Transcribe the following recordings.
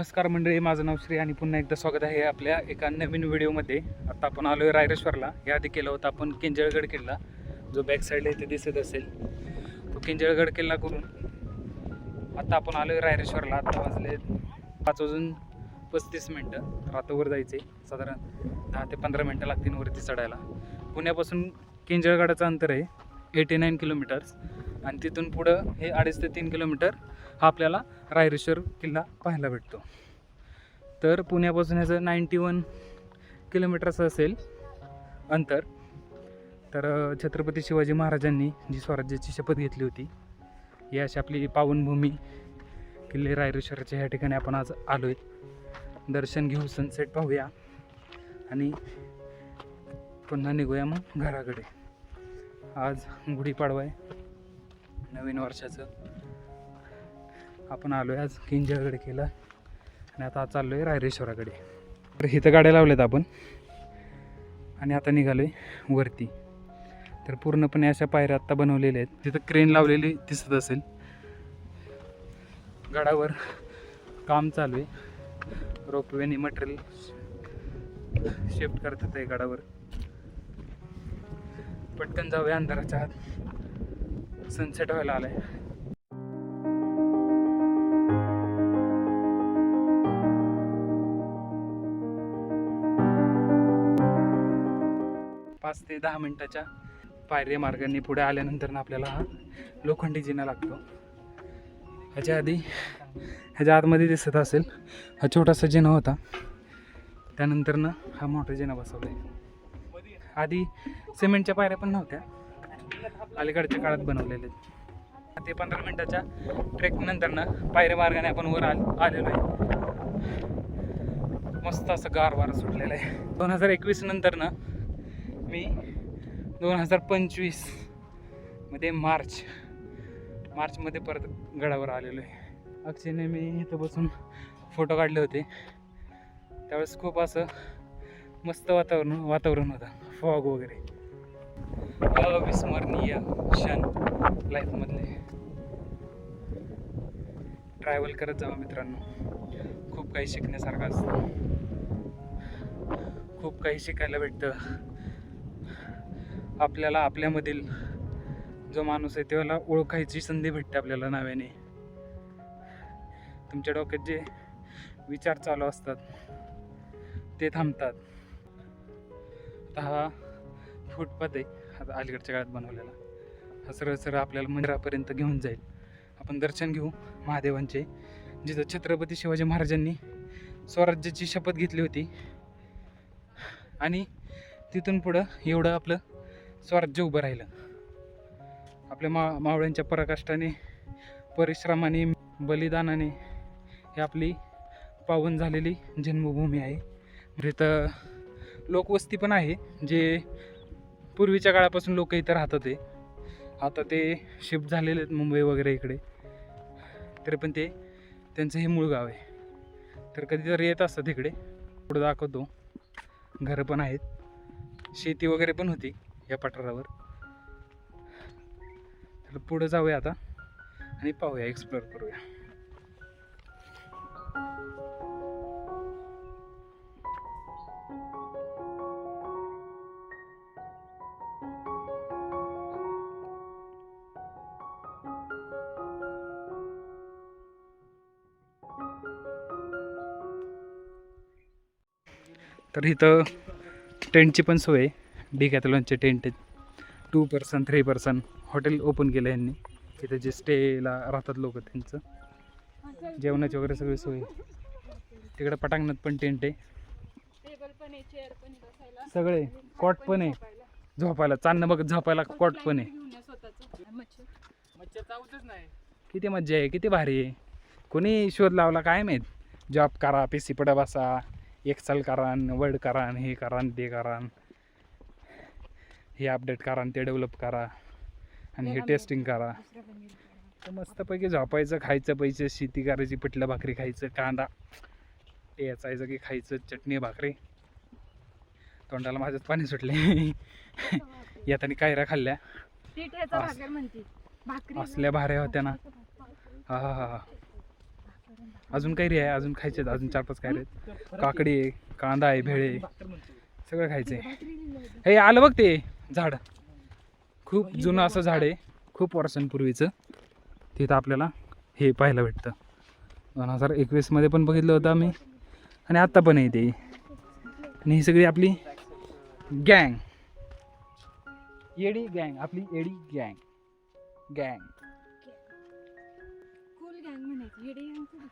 नमस्कार मंडळी माझं नाव श्री आणि पुन्हा एकदा स्वागत आहे आपल्या एका नवीन व्हिडिओमध्ये. आता आपण आलो आहे रायरेश्वरला याआधी केलं होतं आपण किंजळगड किल्ला. जो बॅक साईडला इथे दिसत असेल तो किंजळगड किल्ला करून आता आपण आलो आहे रायरेश्वरला. आता वाजले पाच वाजून पस्तीस मिनटं. तर आता वर जायचे. साधारण दहा ते पंधरा मिनटं लागतील वरती चढायला. पुण्यापासून किंजळगडाचं अंतर आहे एटी नाईन किलोमीटर्स. आणि तिथून पुढं हे अडीच ते तीन किलोमीटर हा आपल्याला रायरेश्वर किल्ला पाहायला भेटतो. तर पुण्यापासून ह्याचं नाईंटी वन किलोमीटरचं असेल अंतर. तर छत्रपती शिवाजी महाराजांनी जी स्वराज्याची शपथ घेतली होती ही अशी आपली पावनभूमी किल्ले रायरेश्वरच्या ह्या ठिकाणी आपण आज आलो आहे दर्शन घेऊ सनसेट पाहूया आणि पुन्हा निघूया मग घराकडे. आज गुढीपाडवा आहे. नवीन वर्षाचं आपण आलो आहे आज किंजळकडे केलं. आणि आता चाललो आहे रायरेश्वराकडे. तर इथं गाड्या लावल्यात आपण. आणि आता निघालो आहे वरती. तर पूर्णपणे अशा पायऱ्या आत्ता बनवलेल्या आहेत. तिथं क्रेन लावलेली दिसत असेल. गडावर काम चालू आहे. रोपवेने मटेरियल शिफ्ट करतात आहे गडावर. पटकन जाऊया अंधाराच्या आत. सनसेट व्हायला आलाय. पाच ते दहा मिनटाच्या पायऱ्या मार्गाने पुढे आल्यानंतर आपल्याला हा लोखंडी जिना लागतो. ह्याच्या आधी ह्याच्या आतमध्ये दिसत असेल हा छोटासा जिना होता. त्यानंतर ना हा मोठा जिना बसवला आहे आधी सिमेंटच्या पायऱ्या पण नव्हत्या. अलीकडच्या काळात बनवलेले आहेत. ते पंधरा मिनटाच्या ट्रेक नंतर ना पायऱ्या मार्गाने आपण वर आल आलेलो आहे. मस्त असं गार वारा सुटलेलं आहे. दोन हजार एकवीस नंतर ना मी दोन हजार पंचवीसमध्ये मार्च मार्चमध्ये परत गडावर आलेलो आहे. अक्षयने मी इथं बसून फोटो काढले होते. त्यावेळेस खूप असं मस्त वातावरण वातावरण होतं. फॉग वगैरे. अविस्मरणीय क्षण लाईफमधले ट्रॅव्हल करत जावा मित्रांनो. खूप काही शिकण्यासारखं असतं. खूप काही शिकायला भेटतं. आपल्याला आपल्यामधील जो माणूस आहे त्याला ओळखायची संधी भेटते आपल्याला नव्याने. तुमच्या डोक्यात जे विचार चालू असतात ते थांबतात. आता हा फुटपाथ आहे आता अलीकडच्या काळात बनवलेला. हा सरळ सरळ आपल्याला मंदिरापर्यंत घेऊन जाईल. आपण दर्शन घेऊ महादेवांचे. जिथं छत्रपती शिवाजी महाराजांनी स्वराज्याची शपथ घेतली होती. आणि तिथून पुढं एवढं आपलं स्वराज्य उभं राहिलं. आपल्या मा मावळ्यांच्या पराकाष्ठाने परिश्रमाने बलिदानाने ही आपली पावन झालेली जन्मभूमी आहे. इथं लोकवस्ती पण आहे जे पूर्वीच्या काळापासून लोक इथं राहतात ते आता ते शिफ्ट झालेले आहेत मुंबई वगैरे इकडे. तरी पण ते त्यांचं हे मूळ गाव आहे. तर कधीतरी येत असतात इकडे. पुढं दाखवतो. घरं पण आहेत. शेती वगैरे पण होती. या पठारावर. तर पुढं जाऊया आता आणि पाहूया एक्सप्लोअर करूया. तर इथं टेंटची पण सोय आहे. डिकॅथलॉनचे टेंट. आहेत two person three person hotel open केलं यांनी. तिथे जे स्टेला राहतात लोक त्यांचं. जेवणाची वगैरे सगळी सोय. तिकडे पटांगणात पण टेंट आहे. सगळे. कॉट पण आहे. झोपायला. चांदणं बघ झोपायला कॉट पण आहे. किती मज्जा आहे किती भारी आहे. कोणी शोध लावला काय माहीत? जॉब करा पी सी पडा बसा. एक्सेल करा वर्ड करा हे करा ते करा हे अपडेट करा ते डेव्हलप करा. आणि हे टेस्टिंग करा. तर मस्तपैकी झोपायचं खायचं पैसे शेती करायची पिठलं भाकरी खायचं कांदा. टेचायचं की खायचं चटणी भाकरी. तोंडाला माझ्याच पाणी सुटले येताना कायरा खाल्ल्या. ती असल्या भाऱ्या होत्या ना. हा हा हा हा. अजून कैरी आहे? अजून खायचे अजून चार पाच आहेत. काकडी आहे कांदा आहे भेळे. सगळं खायचं आहे हे आलं बघ ते. झाड. खूप जुनं असं झाड आहे. खूप वर्षांपूर्वीचं. तिथं आपल्याला हे पाहायला भेटतं. दोन हजार एकवीसमध्ये पण बघितलं होतं आम्ही. आणि आत्ता पण आहे ते. आणि ही सगळी आपली गँग. येडी गँग. आपली येडी गँग. गँग. कुल गँग म्हणायची. येडे gang थोडी.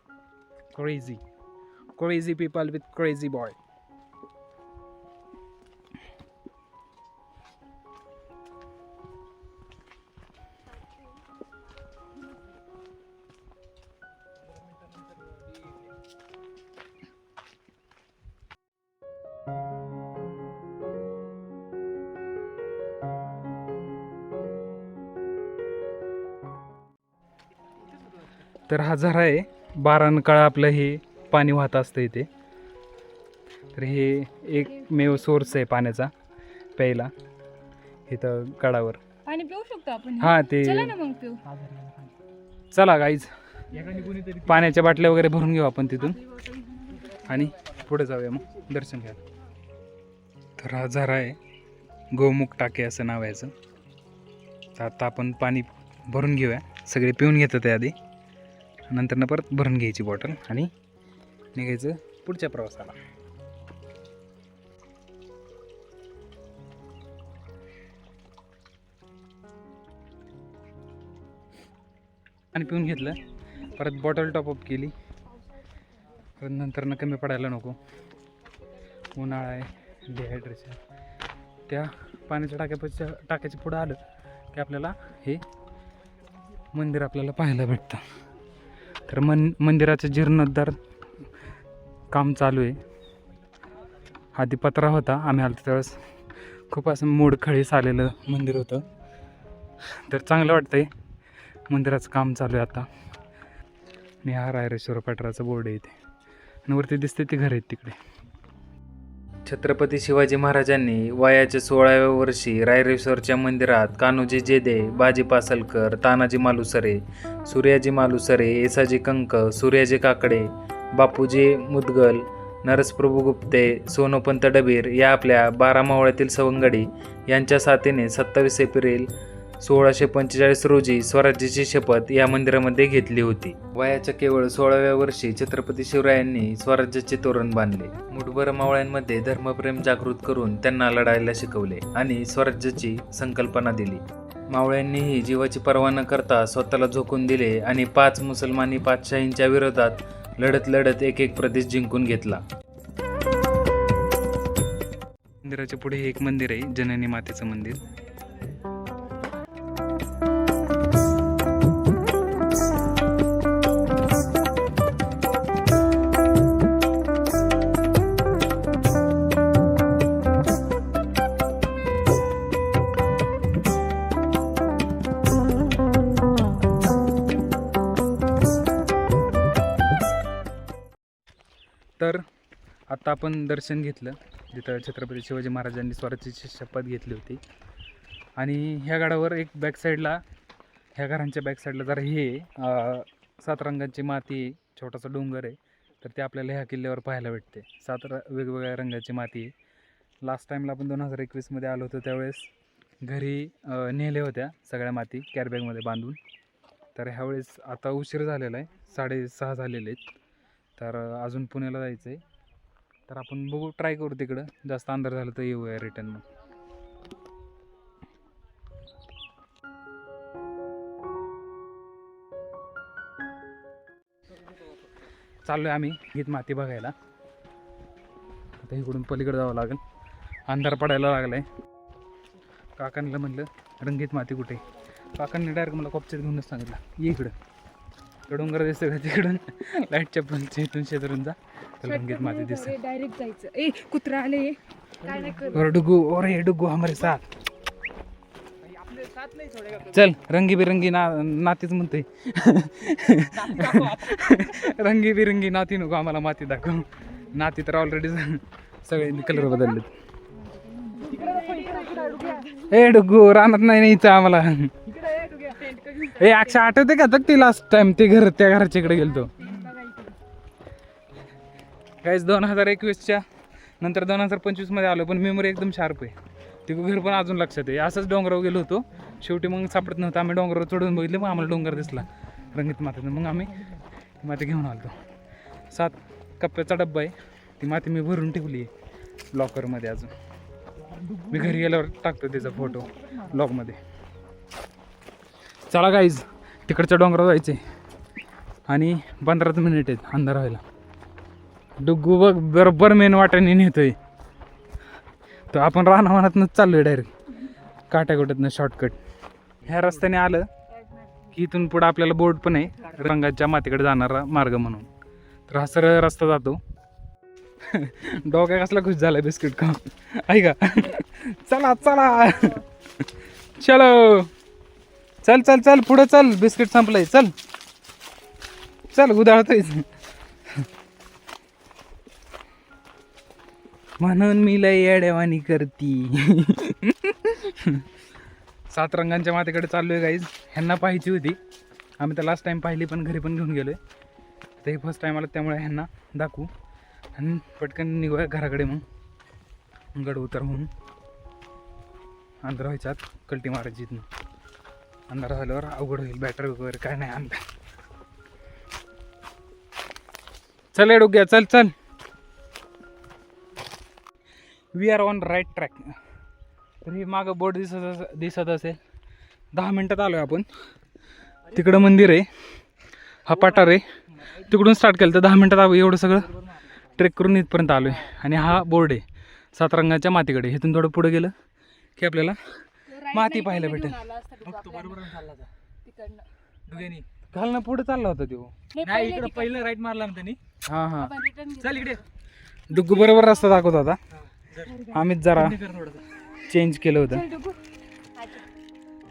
तर हा झरा आहे. बारा काळ आपलं हे पाणी वाहत असतं इथे. तर हे एकमेव सोर्स आहे पाण्याचा प्यायला. इथं कडावर पाणी पिऊ शकतो आपण हा? ते चला ना मग पिऊ. चला गाईज पाण्याच्या बाटल्या वगैरे भरून घेऊ आपण तिथून. आणि पुढे जाऊया मग. दर्शन घ्यायला तर हा झरा आहे. गोमुख टाके असं नाव आहे याचं. तर आता आपण पाणी भरून घेऊया. सगळे पिऊन घेतात आधी नंतर परत भरून घ्यायची बॉटल आणि निघायचं पुढच्या प्रवासाला. आणि पिऊन घेतलं. परत बॉटल टॉपअप केली. परत नंतर न कमी पडायला नको. उन्हाळा आहे डिहायड्रेशन त्या पाण्याच्या टाक्यापाच्या टाक्याच्या पुढं आलं की आपल्याला हे मंदिर आपल्याला पाहायला भेटतं. तर मन मंदिराचं जीर्णोद्धार काम चालू आहे. आधी पत्रा होता आम्ही आलो त्यावेळेस. खूप असं मोडखळीस आलेलं मंदिर होतं. तर चांगलं वाटतंय. मंदिराचं काम चालू आहे आता. आणि हा रायरेश्वर बोर्ड आहे इथे. आणि वरती दिसते ती घर आहेत तिकडे. छत्रपती शिवाजी महाराजांनी वयाच्या सोळाव्या वर्षी रायरेश्वरच्या मंदिरात कान्होजी जेदे बाजी पासलकर तानाजी मालुसरे सूर्याजी मालुसरे येसाजी कंक सूर्याजी काकडे बापूजी मुदगल नरसप्रभू गुप्ते सोनोपंत डबीर या आपल्या बारा मावळ्यातील सवंगडी यांच्या साथीने सत्तावीस एप्रिल सोळाशे पंचेचाळीस रोजी स्वराज्याची शपथ या मंदिरामध्ये घेतली होती. वयाच्या केवळ सोळाव्या वर्षी छत्रपती शिवरायांनी स्वराज्याचे तोरण बांधले. मुठभर मावळ्यांमध्ये धर्मप्रेम जागृत करून त्यांना लढायला शिकवले आणि स्वराज्याची संकल्पना दिली. मावळ्यांनीही जीवाची पर्वा न करता स्वतःला झोकून दिले आणि पाच मुसलमानी पातशाहींच्या विरोधात लढत लढत एक एक प्रदेश जिंकून घेतला. मंदिराच्या पुढे एक मंदिर आहे जननी मातेचं मंदिर. आपण दर्शन घेतलं. जिथं छत्रपती शिवाजी महाराजांनी स्वराज्याची शपथ घेतली होती. आणि ह्या गडावर एक बॅकसाईडला ह्या घरांच्या बॅकसाईडला जर जरा हे सात रंगांची माती आहे, छोटासा डोंगर आहे. तर ते आपल्याला ह्या किल्ल्यावर पाहायला भेटते. सात र वेगवेगळ्या रंगाची माती आहे. लास्ट टाईमला आपण दोन हजार एकवीसमध्ये आलो होतो त्यावेळेस घरी नेल्या होत्या सगळ्या माती कॅरबॅगमध्ये बांधून. तर ह्यावेळेस आता उशीर झालेला आहे. साडेसहा झालेले आहेत. तर अजून पुण्याला जायचं आहे तर आपण बघू ट्राय करू तिकडं. जास्त अंधार झालं तर येऊया रिटर्न मग. चाललोय आम्ही गीत माती बघायला. आता इकडून पलीकडे जावं लागेल. अंधार पडायला लागलाय. काकांना म्हणलं रंगीत माती कुठे? काकांनी डायरेक्ट मला कॉपच्यात घेऊनच सांगितलं. ये इकडं. डोंगर दिसतं का तिकडून लाईटच्या पलच्या इथून शेजारून जा. तर रंगीत माती दिसते डायरेक्ट जायचं. ए कुत्रा आले. काय नाही कर और डुगू और ये डुगू हमारे साथ. चल रंगी बिरंगी ना नातीच म्हणते रंगी बिरंगी नाती नको आम्हाला माती दाखव. नाती तर ऑलरेडी सगळ्यांनी कलर बदलले ए डुगू रानात नाही न्यायचं आम्हाला. ए अक्षा आठवते का? तर ती लास्ट टाइम ते घर त्या घराच्या इकडे गेलतो. काहीच दोन हजार एकवीसच्या नंतर दोन हजार पंचवीसमध्ये आलो पण मेमरी एकदम शार्प आहे. ते घर पण अजून लक्षात आहे. असंच डोंगरावर गेलो होतो. शेवटी मग सापडत नव्हतं. आम्ही डोंगरावर चढून बघितलं मग आम्हाला डोंगर दिसला. रंगीत मातीनं मग आम्ही माती घेऊन आलो सात कप्प्याचा डब्बा आहे. ती माती मी भरून ठेवली आहे लॉकरमध्ये अजून. मी घरी गेल्यावर टाकतो त्याचा फोटो ब्लॉगमध्ये चला गाईज तिकडच्या डोंगरावर जायचं आहे आणि पंधराच मिनिट आहेत अंधार व्हायला. डुग्गू बघ बरोबर मेन वाट्याने नेतोय. तर आपण रानावनातनंच चाललोय डायरेक्ट काट्याकोट्यातनं शॉर्टकट ह्या रस्त्याने आलं की इथून पुढं आपल्याला बोर्ड पण आहे. रंगाच्या मातीकडे जाणारा मार्ग म्हणून. तर हा सरळ रस्ता जातो. डोक्या कसला खुश झाला बिस्किट खाऊन. ऐका चला चला. चलो. चल चल चल. पुढं चल. बिस्किट संपलंय. चल. चल उदाळतोय म्हणून मी लय येड्यावानी करती. सात रंगांच्या मातेकडे आहे गाईज ह्यांना पाहायची होती. आम्ही तर लास्ट टाईम पाहिली पण घरी पण घेऊन गेलोय. तर हे फर्स्ट टाईम आलं त्यामुळे ह्यांना दाखवू. आणि पटकन निघूया घराकडे मग. गड उतर म्हणून. अंधार व्हायच्या आत कल्टी मारायची अंधार झाल्यावर अवघड होईल बॅटरी वगैरे काय नाही आणलं चल डोग्या चल चल. We are on right track तर ही मागं बोर्ड दिसत अस- दिसत असेल. दहा मिनटात आलो आहे आपण. तिकडं मंदिर आहे. हा पठार आहे. तिकडून स्टार्ट केलं तर दहा मिनटात आलो एवढं सगळं ट्रेक करून इथपर्यंत आलो आहे आणि हा बोर्ड आहे. सात रंगाच्या मातीकडे. इथून थोडं पुढं गेलं की आपल्याला माती पाहायला भेटेल. घालणं पुढे चालला होता तो. नाही इकडे पहिलं राईट मारला ना त्यांनी. हां हां. चल इकडे. डुग्गू बरोबर रस्ता दाखवत होता. आम्हीच जरा चेंज केलं होतं.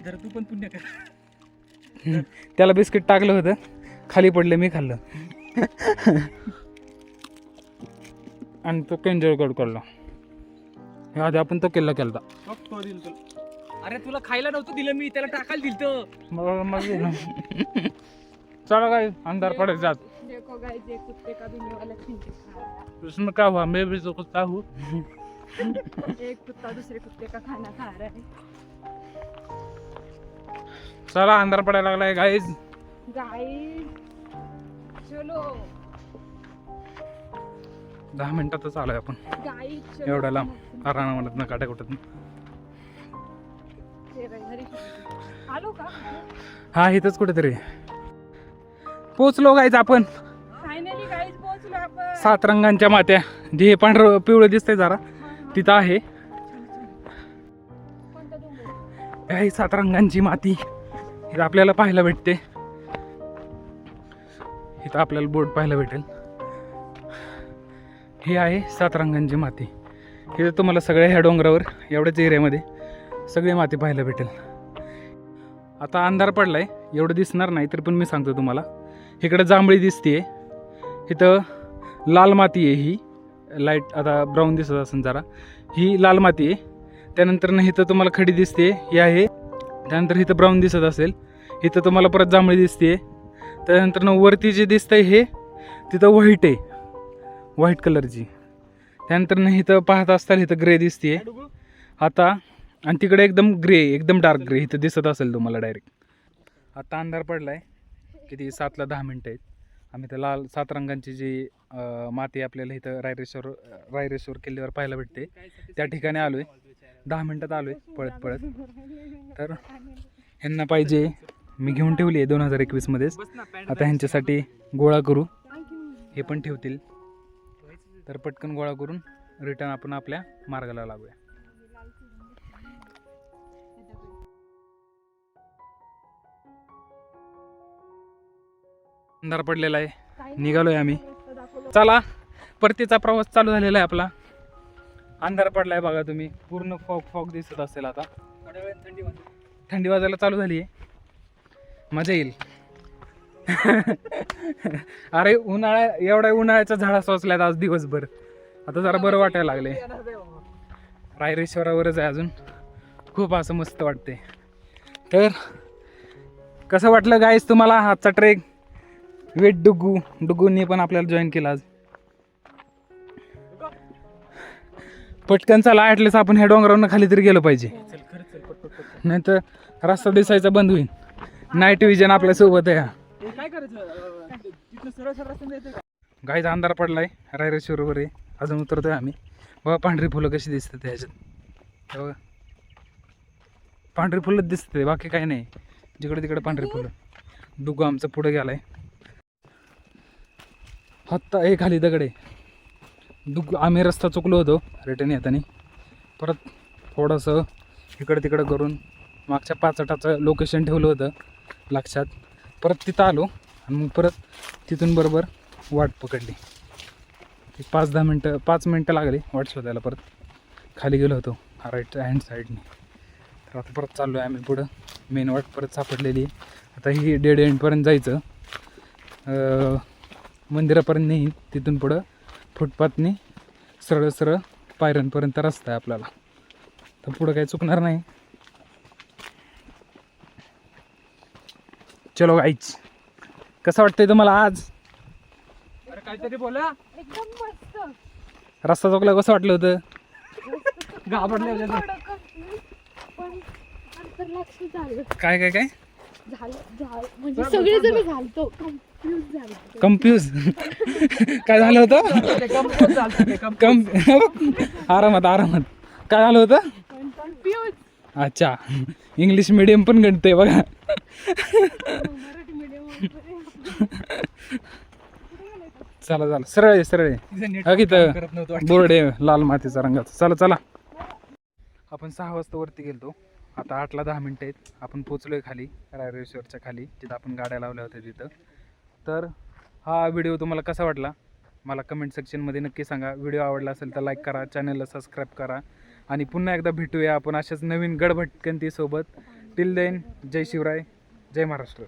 जरा तू पण पुण्य कर. त्याला बिस्किट टाकलं होतं. खाली पडले मी खाल्लं. आणि तो केंजळगड काढला. हे आधी आपण तो किल्ला केला अरे तुला खायला नव्हतं दिलं मी त्याला टाकायला दिलं मग मग गेलो. चला काय अंधार पडत जात. देखो गाइस ये कुत्ते का भी वाला खींचे खा रहा उसमें क्या हुआ? मैं भी तो कुत्ता है. एक कुत्ता दूसरे कुत्ते का खाना खा रहा है चला अंधार पडायला लागलाय गाईज गाइस चलो दहा मिनिटातच आलोय आपण. गाइस एवढ्या लांब राणा म्हणत ना काट्या कुठत आलो का हा इथंच कुठेतरी. पोचलो गाईज आपण. फायनली गाइस पोहोचलो आपण. सात रंगांच्या मात्या. जे हे पांढरं पिवळं दिसतंय जरा. तिथं आहे. कोणता सात रंगांची माती. इथं आपल्याला पाहायला भेटते. इथं आपल्याला बोर्ड पाहायला भेटेल. ही आहे सात रंगांची माती इथं तुम्हाला सगळ्या ह्या डोंगरावर एवढ्याच एरियामध्ये सगळी माती पाहायला भेटेल. आता अंधार पडलाय. एवढं दिसणार नाही तर पण मी सांगतो तुम्हाला. इकडं जांभळी दिसते इथं लाल माती आहे ही. लाइट आता ब्राऊन दिसत असेल जरा. ही लाल माती आहे. त्यानंतर ना इथं तुम्हाला खडी दिसते ही आहे. त्यानंतर इथं ब्राऊन दिसत असेल. इथं तुम्हाला परत जांभळी दिसते. त्यानंतर ना वरती जे दिसतंय हे तिथं व्हाईट आहे. व्हाईट कलरची. त्यानंतर ना इथं पाहत असताना इथं ग्रे दिसते. आता आणि तिकडे एकदम ग्रे एकदम डार्क ग्रे इथं दिसत असेल तुम्हाला डायरेक्ट. आता अंधार पडलाय. किती? सातला दहा मिनटं आहेत. आम्ही त्या लाल सात रंगांची जी माती आपल्याला इथं रायरेश्वर रायरेश्वर किल्ल्यावर पाहायला भेटते. त्या ठिकाणी आलोय. दहा मिनटात आलोय पळत पळत. तर ह्यांना पाहिजे. मी घेऊन ठेवली आहे दोन हजार एकवीसमध्येच आता ह्यांच्यासाठी गोळा करू. हे पण ठेवतील. तर पटकन गोळा करून रिटर्न आपण आपल्या मार्गाला लागूया. अंधार पडलेला आहे. निघालोय आम्ही. चला परतीचा प्रवास चालू झालेला आहे आपला. अंधार पडलाय बघा तुम्ही. पूर्ण फॉग फॉग दिसत असेल आता. थंडी थंडी वाजायला चालू झाली आहे मजा येईल. अरे उन्हाळ्या एवढ्या उन्हाळ्याचा झाडा सोचल्यात आज दिवसभर. आता जरा बरं वाटायला लागले रायरेश्वरावरच आहे अजून. खूप असं मस्त वाटते तर कसं वाटलं गाईस तुम्हाला? आजचा ट्रेक वेट डुगू डुगूंनी पण आपल्याला जॉईन केला आज. पटकन चला ॲटलीस्ट आपण ह्या डोंगरावरून खाली तरी गेलो पाहिजे. नाहीतर नाही तर रस्ता दिसायचा बंद होईल. नाईट विजन आपल्यासोबत आहे काय करायचं गाईचा अंधार पडलाय. रायरेश्वरवर आहे. अजून उतरतोय आम्ही. बघा पांढरी फुलं कशी दिसतात ह्याच्यात. बघा. पांढरी फुलंच दिसते बाकी काही नाही. जिकडे तिकडे पांढरी फुलं. डुगू आमचं पुढं गेलाय. हत्ता हे खाली दगडे. डुग आम्ही रस्ता चुकलो होतो रिटर्न येताना. परत थोडंसं इकडं तिकडं करून मागच्या पाचटाचं लोकेशन ठेवलं होतं लक्षात. परत तिथं आलो आणि मग परत तिथून बरोबर वाट पकडली. पाच दहा मिनटं पाच मिनटं लागली वाट शोधायला परत. खाली गेलो होतो राईट हँड साईडने तर आता परत चाललो आहे आम्ही पुढं. मेन वाट परत सापडलेली आहे. आता ही डेड एंडपर्यंत जायचं. मंदिरापर्यंत नाही तिथून पुढं फुटपाथनी सरळ सरळ पायऱ्यांपर्यंत रस्ता आहे आपल्याला. तर पुढं काही चुकणार नाही. चलो गाईच कसं वाटतंय तुम्हाला आज? अरे काहीतरी बोला. एकदम मस्त. रस्ता चुकला कसं वाटलं होतं? घाबरले पण झालं काय काय काय? झालं झालं. म्हणजे झालतो. कन्फ्युज झालं कम्प्युज काय झालं होतं. कम आरामात आरामात. काय झालं होतं? कन्फ्युज अच्छा. इंग्लिश मिडियम पण गणते बघा. मराठी मीडियम चला चला. सरळ आहे सरळ आहे हा. बोर्ड आहे लाल मातीचा रंगाचा. चला चला. आपण सहा वाजता वरती गेलतो. आता आठला दहा मिनटं आहेत. आपण पोचलो आहे खाली रायरेश्वरच्या खाली जिथं आपण गाड्या लावल्या होत्या तिथं. तर हा व्हिडिओ तुम्हाला कसा वाटला? मला कमेंट सेक्शनमध्ये नक्की सांगा. व्हिडिओ आवडला असेल तर लाईक करा चॅनलला सबस्क्राईब करा. आणि पुन्हा एकदा भेटूया आपण अशाच नवीन गडभटकंतीसोबत टिल देन जय शिवराय जय महाराष्ट्र.